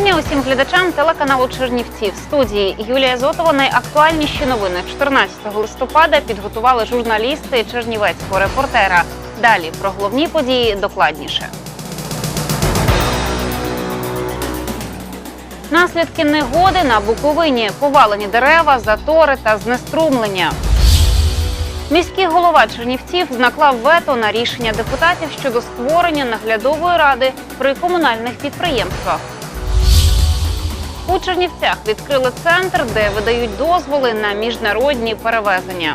Вітання усім глядачам телеканалу Чернівці. В студії Юлія Зотова. Найактуальніші новини 14 листопада підготували журналісти Чернівецького репортера. Далі про головні події докладніше. Наслідки негоди на Буковині, повалені дерева, затори та знеструмлення. Міський голова Чернівців наклав вето на рішення депутатів щодо створення наглядової ради при комунальних підприємствах. У Чернівцях відкрили центр, де видають дозволи на міжнародні перевезення.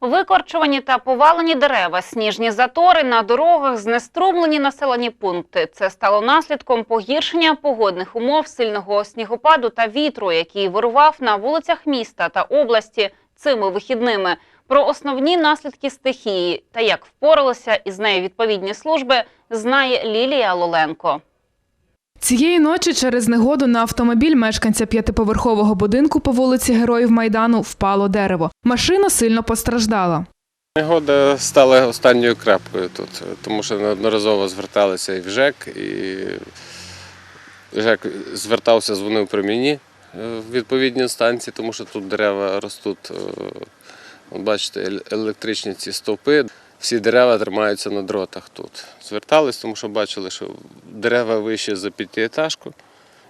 Викорчувані та повалені дерева, сніжні затори на дорогах, знеструмлені населені пункти. Це стало наслідком погіршення погодних умов, сильного снігопаду та вітру, який вирував на вулицях міста та області цими вихідними. Про основні наслідки стихії та як впоралися із нею відповідні служби, знає Лілія Лоленко. Цієї ночі через негоду на автомобіль мешканця п'ятиповерхового будинку по вулиці Героїв Майдану впало дерево. Машина сильно постраждала. Негода стала останньою крапкою тут, тому що неодноразово зверталися і в ЖЕК, і ЖЕК звертався, дзвонив при мені е, в відповідні інстанції, тому що тут дерева ростуть. Бачите, електричні ці стовпи. Всі дерева тримаються на дротах тут. Звертались, тому що бачили, що дерева вище за п'ятиетажку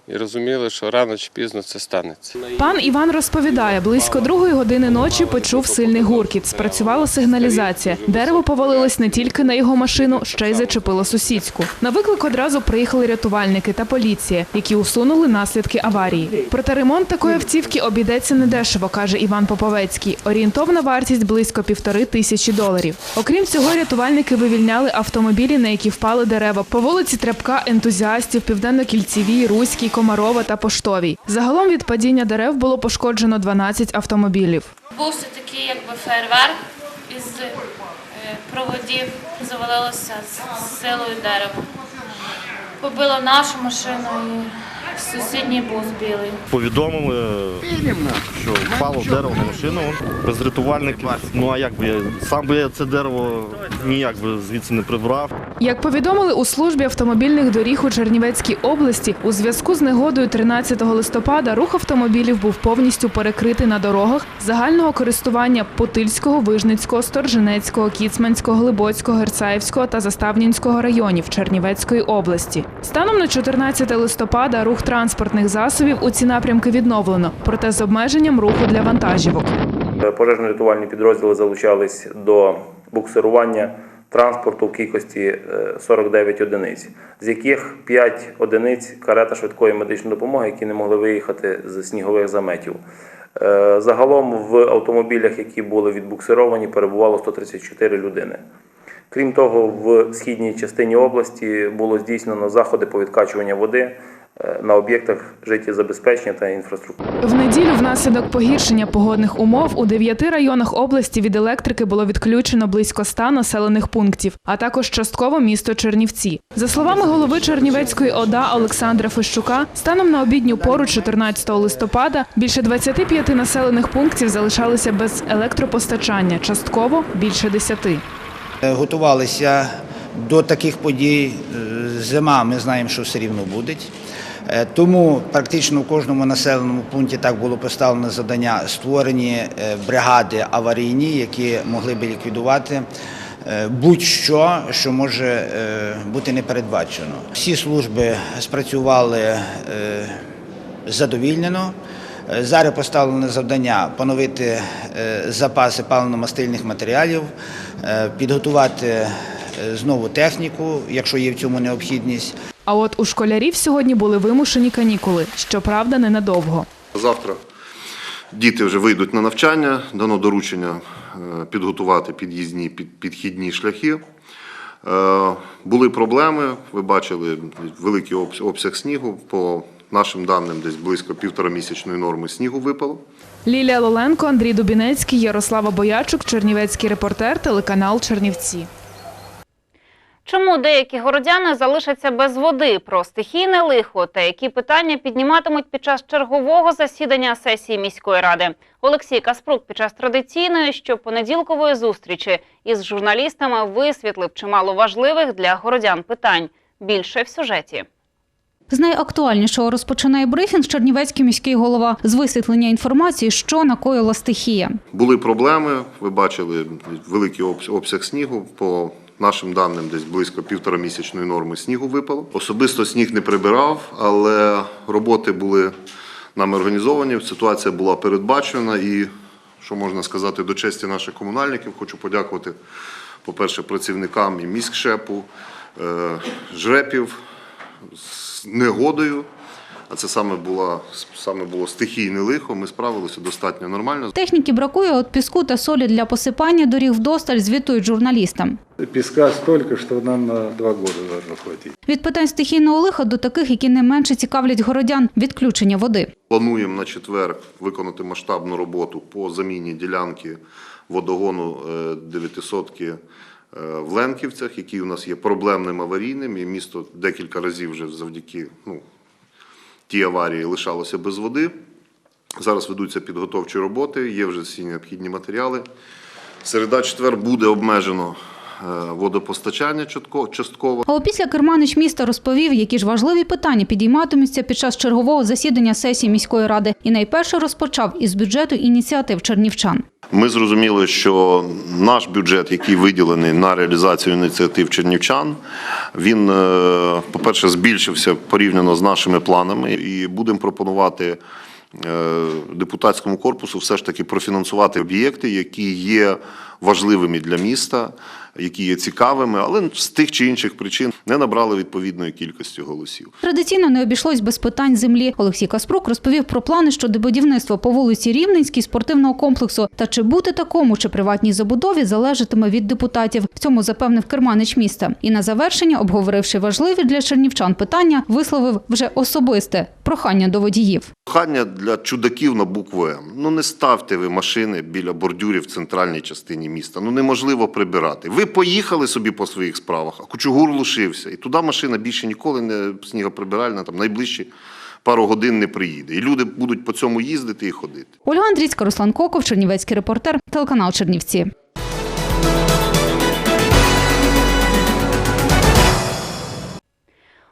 і розуміли, що рано чи пізно це станеться. Пан Іван розповідає, близько другої години ночі почув сильний гуркіт. Спрацювала сигналізація. Дерево повалилось не тільки на його машину, ще й зачепило сусідську. На виклик одразу приїхали рятувальники та поліція, які усунули наслідки аварії. Проте ремонт такої автівки обійдеться недешево, каже Іван Поповецький. Орієнтовна вартість близько півтори тисячі доларів. Окрім цього, рятувальники вивільняли автомобілі, на які впали дерева по вулиці Тряпка, ентузіастів, південно-кільцевій, Руській, Комарова та Поштовій. Загалом від падіння дерев було пошкоджено 12 автомобілів. Був все такий, якби фейерверк із е, проводів, завалилося з силою дерева. Побило нашу машину і сусідній бус білий. Повідомили, що впало дерево на машину. Без рятувальників. Ну а як би я сам би я це дерево ніяк би звідси не прибрав. Як повідомили у службі автомобільних доріг у Чернівецькій області, у зв'язку з негодою 13 листопада рух автомобілів був повністю перекритий на дорогах загального користування Путильського, Вижницького, Сторженецького, Кіцманського, Глибоцького, Герцаївського та Заставнінського районів Чернівецької області. Станом на 14 листопада рух транспортних засобів у ці напрямки відновлено, проте з обмеженням руху для вантажівок. Пожежно-рятувальні підрозділи залучались до буксирування транспорту в кількості е, 49 одиниць, з яких 5 одиниць карета швидкої медичної допомоги, які не могли виїхати з снігових заметів. Е, Загалом в автомобілях, які були відбуксировані, перебувало 134 людини. Крім того, в східній частині області було здійснено заходи по відкачуванню води е, на об'єктах життєзабезпечення та інфраструктури. В неділю внаслідок погіршення погодних умов у дев'яти районах області від електрики було відключено близько ста населених пунктів, а також частково місто Чернівці. За словами голови Чернівецької ОДА Олександра Фищука, станом на обідню пору 14 листопада більше 25 населених пунктів залишалися без електропостачання, частково більше 10. Е, Готувалися до таких подій. Е, Зима, ми знаємо, що все рівно буде. Е, Тому практично в кожному населеному пункті так було поставлено завдання створені е, бригади аварійні, які могли би ліквідувати е, будь-що, що може бути непередбачено. Всі служби спрацювали задовільнено. Зараз поставлено завдання поновити запаси паливно-мастильних матеріалів, підготувати знову техніку, якщо є в цьому необхідність. А от у школярів сьогодні були вимушені канікули, щоправда, ненадовго. Завтра діти вже вийдуть на навчання, дано доручення е, підготувати під'їзні під- підхідні шляхи. Е, Були проблеми, ви бачили великий обс- обсяг снігу. По нашим даним, десь близько півторамісячної норми снігу випало. Лілія Лоленко, Андрій Дубінецький, Ярослава Боячук, Чернівецький репортер, телеканал Чернівці. Чому деякі городяни залишаться без води про стихійне лихо та які питання підніматимуть під час чергового засідання сесії міської ради? Олексій Каспрук під час традиційної щопонеділкової зустрічі із журналістами висвітлив чимало важливих для городян питань. Більше в сюжеті. З найактуальнішого розпочинає брифінг Чернівецький міський голова з висвітлення інформації, що накоїла стихія. Були проблеми, ви бачили великий обсяг снігу. По нашим даним, десь близько півторамісячної норми снігу випало. Особисто сніг не прибирав, але роботи були нами організовані. Ситуація була передбачена і, що можна сказати, до честі наших комунальників, хочу подякувати, по-перше, працівникам і міськшепу, е, жрепів з негодою. А це саме було, саме було стихійне лихо. Ми справилися достатньо нормально. Техніки бракує от піску та солі для посипання доріг вдосталь, звітують журналістам. Песка столько, что нам на два должно хватить. Від питань стихійного лиха до таких, які не менше цікавлять городян – відключення води. Плануємо на четвер виконати масштабну роботу по заміні ділянки водогону е, дев'ятисотки е, в Ленківцях, який у нас є проблемним аварійним, і місто декілька разів вже завдяки ну, тій аварії лишалося без води. Зараз ведуться підготовчі роботи, є вже всі необхідні матеріали. Середа четвер буде обмежено водопостачання чітко- частково. А опісля керманич міста розповів, які ж важливі питання підійматимуться під час чергового засідання сесії міської ради. І найперше розпочав із бюджету ініціатив чернівчан. Ми зрозуміли, що наш бюджет, який виділений на реалізацію ініціатив чернівчан, він, е, по-перше, збільшився порівняно з нашими планами, і будемо пропонувати е, депутатському корпусу все ж таки профінансувати об'єкти, які є важливими для міста, які є цікавими, але з тих чи інших причин не набрали відповідної кількості голосів. Традиційно не обійшлось без питань землі. Олексій Каспрук розповів про плани щодо будівництва по вулиці Рівненській спортивного комплексу. Та чи бути такому чи приватній забудові залежатиме від депутатів. В цьому запевнив керманич міста. І на завершення, обговоривши важливі для чернівчан питання, висловив вже особисте прохання до водіїв. Прохання для чудаків на букву М. Ну не ставте ви машини біля бордюрів в центральній частині міста. Ну неможливо прибирати. Ви поїхали собі по своїх справах, а кучугур лишився. І туди машина більше ніколи не снігоприбиральна, там найближчі пару годин не приїде. І люди будуть по цьому їздити і ходити. Ольга Андрійська, Руслан Коков, Чернівецький репортер, телеканал Чернівці.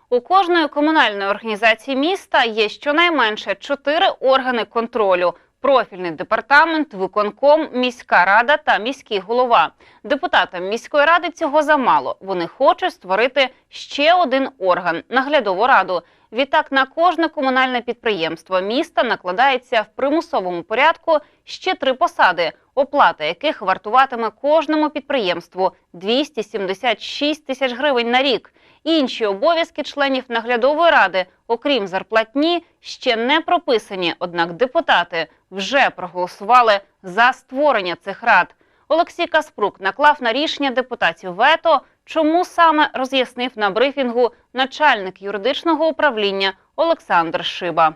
У кожної комунальної організації міста є щонайменше чотири органи контролю: профільний департамент, виконком, міська рада та міський голова. Депутатам міської ради цього замало. Вони хочуть створити ще один орган наглядову раду. Відтак на кожне комунальне підприємство міста накладається в примусовому порядку ще три посади, оплата яких вартуватиме кожному підприємству 276 тисяч гривень на рік. Інші обов'язки членів наглядової ради, окрім зарплатні, ще не прописані. Однак депутати вже проголосували за створення цих рад. Олексій Каспрук наклав на рішення депутатів вето, чому саме роз'яснив на брифінгу начальник юридичного управління Олександр Шиба.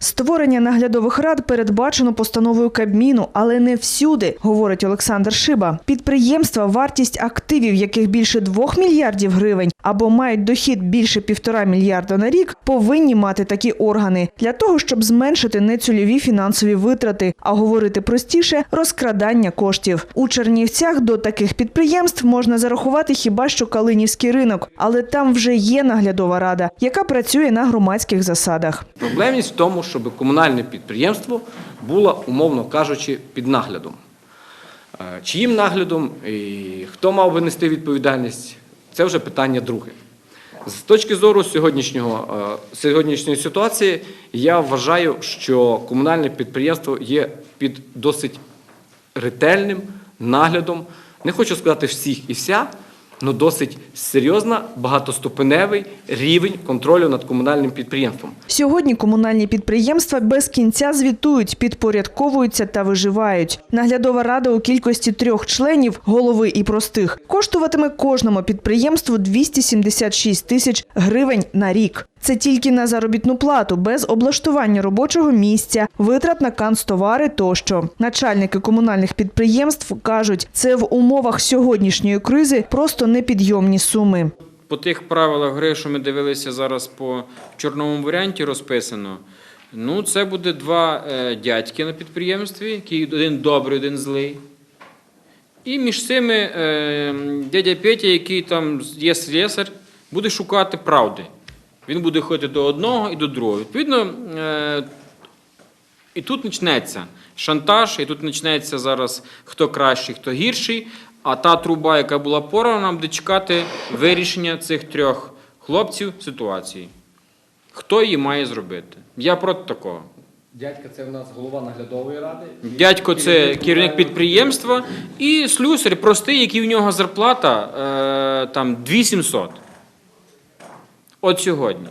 Створення наглядових рад передбачено постановою Кабміну, але не всюди, говорить Олександр Шиба. Підприємства, вартість активів, яких більше 2 мільярдів гривень, або мають дохід більше півтора мільярда на рік, повинні мати такі органи для того, щоб зменшити нецільові фінансові витрати, а говорити простіше розкрадання коштів. У Чернівцях до таких підприємств можна зарахувати хіба що Калинівський ринок, але там вже є наглядова рада, яка працює на громадських засадах. Проблемність в тому, щоб комунальне підприємство було, умовно кажучи, під наглядом. Е, Чиїм наглядом і хто мав би нести відповідальність, це вже питання друге. З точки зору сьогоднішнього, е, сьогоднішньої ситуації, я вважаю, що комунальне підприємство є під досить ретельним наглядом, не хочу сказати всіх і вся, ну, досить серйозна, багатоступеневий рівень контролю над комунальним підприємством. Сьогодні комунальні підприємства без кінця звітують, підпорядковуються та виживають. Наглядова рада у кількості трьох членів, голови і простих, коштуватиме кожному підприємству 276 тисяч гривень на рік. Це тільки на заробітну плату, без облаштування робочого місця, витрат на канцтовари тощо. Начальники комунальних підприємств кажуть, це в умовах сьогоднішньої кризи просто непідйомні суми. По тих правилах гри, що ми дивилися зараз по чорному варіанті розписано. Ну, це буде два е, дядьки на підприємстві, який один добрий, один злий. І між цими е, дядя Петя, який там є слесар, буде шукати правди. Він буде ходити до одного і до другого. Відповідно, е, і тут почнеться шантаж, і тут почнеться зараз хто кращий, хто гірший. А та труба, яка була порана, буде чекати вирішення цих трьох хлопців ситуації. Хто її має зробити? Я проти такого. Дядька це у нас голова наглядової ради. Дядько це керівник підприємства і слюсар простий, який в нього зарплата е, там 2700. От сьогодні.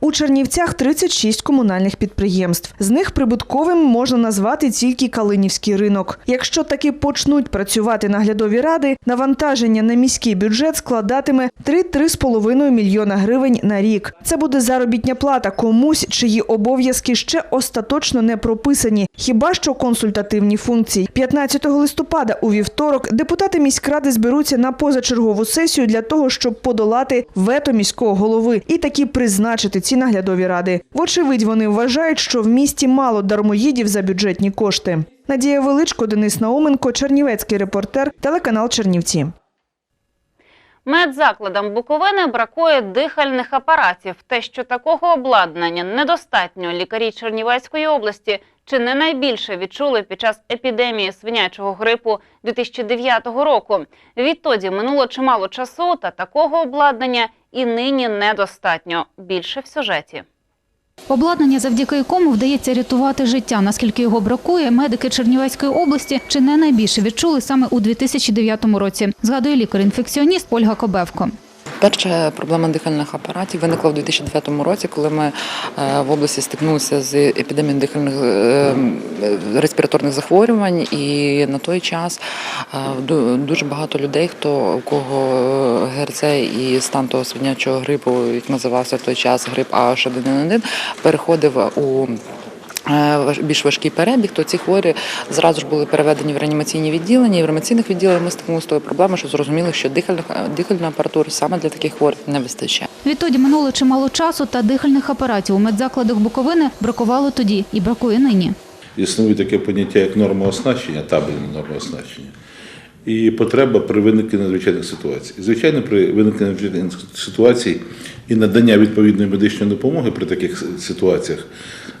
У Чернівцях 36 комунальних підприємств. З них прибутковим можна назвати тільки Калинівський ринок. Якщо таки почнуть працювати наглядові ради, навантаження на міський бюджет складатиме 3-3,5 мільйона гривень на рік. Це буде заробітня плата комусь, чиї обов'язки ще остаточно не прописані, хіба що консультативні функції. 15 листопада у вівторок депутати міськради зберуться на позачергову сесію для того, щоб подолати вето міського голови і таки призначити ці наглядові ради. Вочевидь, вони вважають, що в місті мало дармоїдів за бюджетні кошти. Надія Величко, Денис Науменко, Чернівецький репортер, телеканал Чернівці. Медзакладам Буковини бракує дихальних апаратів. Те, що такого обладнання недостатньо лікарі Чернівецької області чи не найбільше відчули під час епідемії свинячого грипу 2009 року. Відтоді минуло чимало часу, та такого обладнання і нині недостатньо. Більше в сюжеті. Обладнання, завдяки якому вдається рятувати життя. Наскільки його бракує, медики Чернівецької області чи не найбільше відчули саме у 2009 році. Згадує лікар-інфекціоніст Ольга Кобевко. Перша проблема дихальних апаратів виникла в 2009 році, коли ми е, в області стикнулися з епідемією дихальних е, респіраторних захворювань, і на той час е, ду- дуже багато людей, хто у кого ГРЦ і стан того свинячого грипу, як називався в той час грип А1Н1, переходив у е, важ- більш важкий перебіг, то ці хворі зразу ж були переведені в реанімаційні відділення. І в реанімаційних відділеннях ми стикнулися з тою проблемою, що зрозуміли, що дихальних дихальної апаратури саме для таких хворих не вистачає. Відтоді минуло чимало часу, та дихальних апаратів у медзакладах Буковини бракувало тоді і бракує нині. Існує таке поняття, як норма оснащення, табельна норма оснащення, і потреба при виникненні надзвичайних ситуацій. Звичайно, при виникненні надзвичайних ситуацій і надання відповідної медичної допомоги при таких ситуаціях,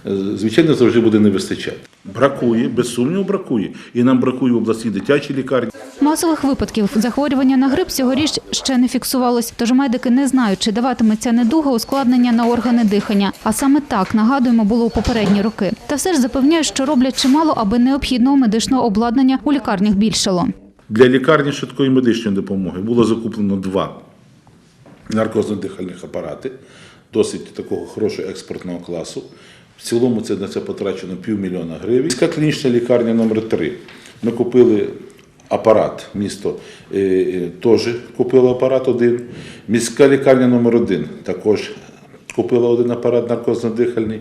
е, звичайно, завжди буде не вистачати. Бракує, без сумніву, бракує. І нам бракує в обласній дитячій лікарні. Масових випадків захворювання на грип цьогоріч ще не фіксувалось, тож медики не знають, чи даватиметься недуга ускладнення на органи дихання. А саме так, нагадуємо, було у попередні роки. Та все ж запевняють, що роблять чимало, аби необхідного медичного обладнання у лікарнях більшало. Для лікарні швидкої медичної допомоги було закуплено два наркозно-дихальних апарати, досить такого хорошого експортного класу. В цілому це на це потрачено півмільйона гривень. Міська клінічна лікарня номер 3 Ми купили апарат, місто е, е, теж купило апарат один. Міська лікарня номер 1 також купила один апарат наркозно-дихальний.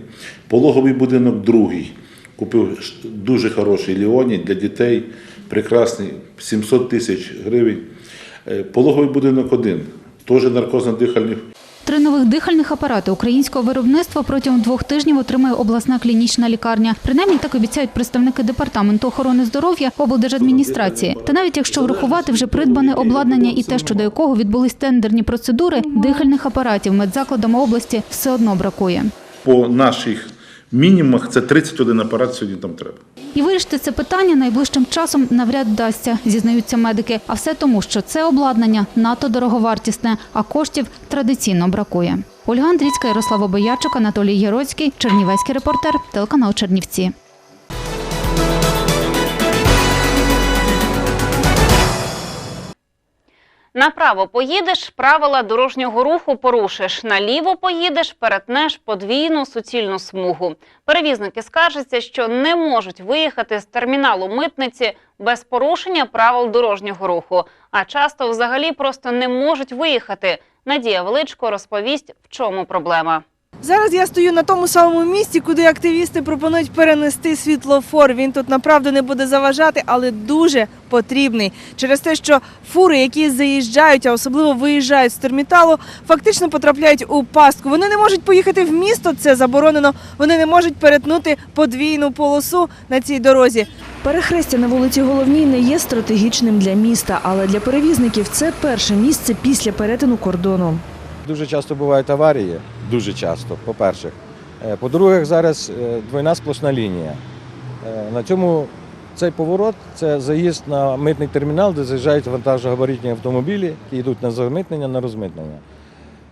Пологовий будинок другий. Купив дуже хороший Леонід для дітей, прекрасний, 700 тисяч гривень. Е, Пологовий будинок один, теж наркозно-дихальний. Три нових дихальних апарати українського виробництва протягом двох тижнів отримає обласна клінічна лікарня. Принаймні так обіцяють представники департаменту охорони здоров'я облдержадміністрації. Та навіть якщо врахувати вже придбане обладнання і те, щодо якого відбулись тендерні процедури, дихальних апаратів медзакладам області все одно бракує. По наших мінімумах це 31 апарат сьогодні там треба. І вирішити це питання найближчим часом навряд вдасться, зізнаються медики. А все тому, що це обладнання надто дороговартісне, а коштів традиційно бракує. Ольга Андрійська, Ярослава Боячук, Анатолій Єроцький, Чернівецький репортер, телеканал Чернівці. Направо поїдеш, правила дорожнього руху порушиш. Наліво поїдеш, перетнеш подвійну суцільну смугу. Перевізники скаржаться, що не можуть виїхати з терміналу митниці без порушення правил дорожнього руху, а часто взагалі просто не можуть виїхати. Надія Величко розповість, в чому проблема. Зараз я стою на тому самому місці, куди активісти пропонують перенести світлофор. Він тут направду не буде заважати, але дуже потрібний. Через те, що фури, які заїжджають, а особливо виїжджають з терміталу, фактично потрапляють у пастку. Вони не можуть поїхати в місто, це заборонено. Вони не можуть перетнути подвійну полосу на цій дорозі. Перехрестя на вулиці Головній не є стратегічним для міста, але для перевізників це перше місце після перетину кордону. Дуже часто бувають аварії, дуже часто, по-перше. Е, По-друге, зараз е, двойна сплошна лінія. Е, На цьому цей поворот це заїзд на митний термінал, де заїжджають вантажогабаритні автомобілі, які йдуть на замитнення, на розмитнення.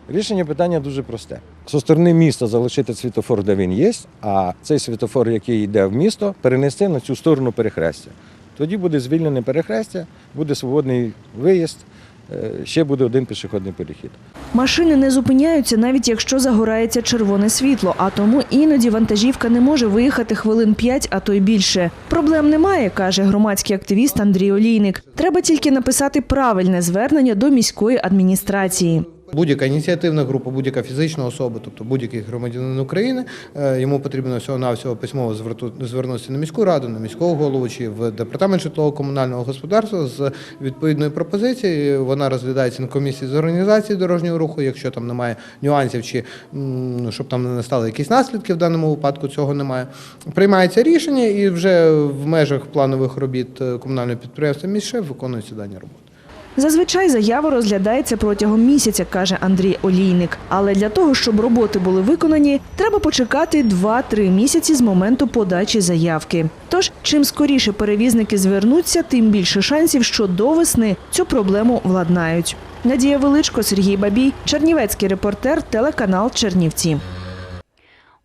Рішення питання дуже просте. Зі сторони міста залишити світофор, де він є, а цей світофор, який йде в місто, перенести на цю сторону перехрестя. Тоді буде звільнене перехрестя, буде свободний виїзд, ще буде один пішохідний перехід. Машини не зупиняються, навіть якщо загорається червоне світло, а тому іноді вантажівка не може виїхати хвилин 5, а то й більше. Проблем немає, каже громадський активіст Андрій Олійник. Треба тільки написати правильне звернення до міської адміністрації. Будь-яка ініціативна група, будь-яка фізична особа, тобто будь-який громадянин України, е, йому потрібно всього-навсього письмово звернутися на міську раду, на міського голову чи в департамент житлово-комунального господарства з відповідною пропозицією. Вона розглядається на комісії з організації дорожнього руху. Якщо там немає нюансів, чи щоб там не настали якісь наслідки, в даному випадку цього немає. Приймається рішення і вже в межах планових робіт е, комунального підприємства «Міськшеф» виконуються дані роботи. Зазвичай заява розглядається протягом місяця, каже Андрій Олійник. Але для того, щоб роботи були виконані, треба почекати 2-3 місяці з моменту подачі заявки. Тож, чим скоріше перевізники звернуться, тим більше шансів, що до весни цю проблему владнають. Надія Величко, Сергій Бабій, Чернівецький репортер, телеканал Чернівці.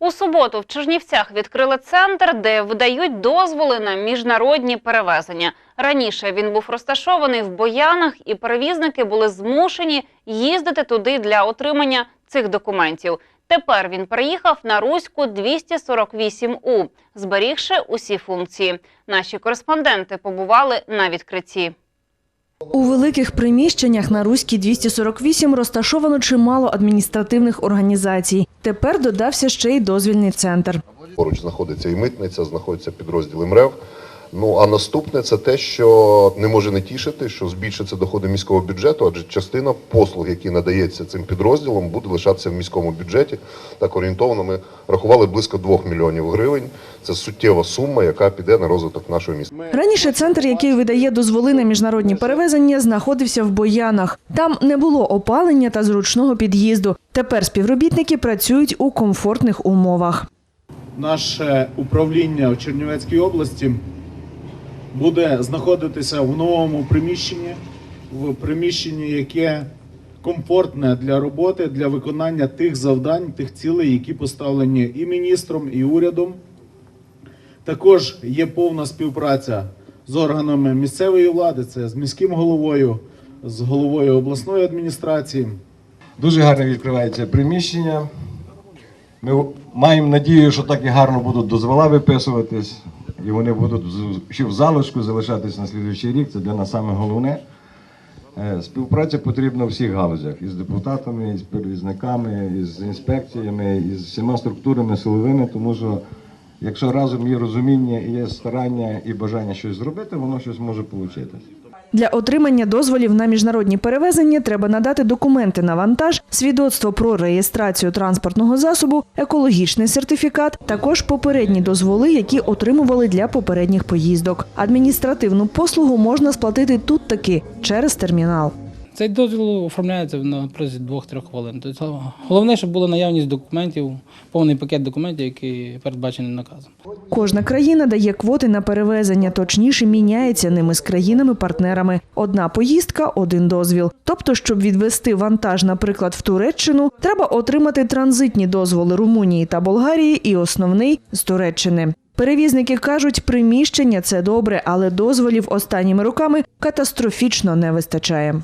У суботу в Чернівцях відкрили центр, де видають дозволи на міжнародні перевезення. Раніше він був розташований в Боянах, і перевізники були змушені їздити туди для отримання цих документів. Тепер він переїхав на Руську 248У, зберігши усі функції. Наші кореспонденти побували на відкритті. У великих приміщеннях на Руській 248 розташовано чимало адміністративних організацій. Тепер додався ще й дозвільний центр. Поруч знаходиться і митниця, знаходяться підрозділи МРЕВ. Ну а наступне це те, що не може не тішити, що збільшаться доходи міського бюджету, адже частина послуг, які надається цим підрозділом, буде лишатися в міському бюджеті. Так орієнтовно ми рахували близько 2 мільйонів гривень. Це суттєва сума, яка піде на розвиток нашого міста. Раніше центр, який видає дозволи на міжнародні перевезення, знаходився в Боянах. Там не було опалення та зручного під'їзду. Тепер співробітники працюють у комфортних умовах. Наше управління в Чернівецькій області буде знаходитися в новому приміщенні, в приміщенні, яке комфортне для роботи, для виконання тих завдань, тих цілей, які поставлені і міністром, і урядом. Також є повна співпраця з органами місцевої влади, це з міським головою, з головою обласної адміністрації. Дуже гарно відкривається приміщення. Ми маємо надію, що так і гарно будуть дозвола виписуватись, і вони будуть ще в залишку залишатись на слідуючий рік. Це для нас саме головне. Е, Співпраця потрібна у всіх галузях із депутатами, із перевізниками, із інспекціями, із всіма структурами силовими, тому що якщо разом є розуміння, є старання і бажання щось зробити, воно щось може вийти. Для отримання дозволів на міжнародні перевезення треба надати документи на вантаж, свідоцтво про реєстрацію транспортного засобу, екологічний сертифікат, також попередні дозволи, які отримували для попередніх поїздок. Адміністративну послугу можна сплатити тут таки через термінал. Цей дозвіл оформляється на протязі двох-трьох хвилин. Тобто, головне, щоб була наявність документів, повний пакет документів, який передбачений наказом. Кожна країна дає квоти на перевезення, точніше міняється ними з країнами-партнерами. Одна поїздка, один дозвіл. Тобто, щоб відвести вантаж, наприклад, в Туреччину, треба отримати транзитні дозволи Румунії та Болгарії і основний з Туреччини. Перевізники кажуть, приміщення це добре, але дозволів останніми роками катастрофічно не вистачає.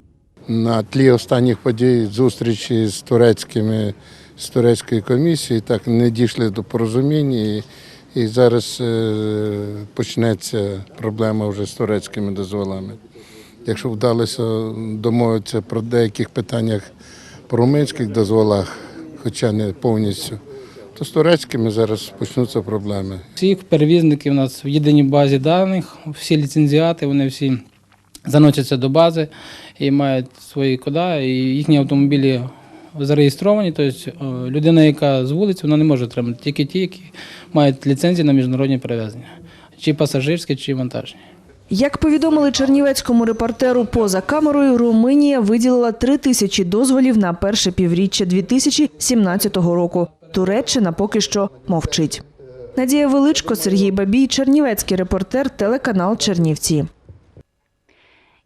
На тлі останніх подій зустрічі з турецькими з турецькою комісією, так не дійшли до порозуміння. І, і зараз е, почнеться проблема вже з турецькими дозволами. Якщо вдалося домовитися про деяких питаннях по румунських дозволах, хоча не повністю, то з турецькими зараз почнуться проблеми. Всіх перевізників у нас в єдиній базі даних, всі ліцензіати, вони всі заносяться до бази і мають свої кода, і їхні автомобілі зареєстровані. Тобто е, людина, яка з вулиці, вона не може отримати тільки ті, які мають ліцензії на міжнародні перевезення, чи пасажирські, чи вантажні. Як повідомили чернівецькому репортеру поза камерою, Румунія виділила три тисячі дозволів на перше півріччя 2017 року. Туреччина поки що мовчить. Надія Величко, Сергій Бабій, Чернівецький репортер, телеканал Чернівці.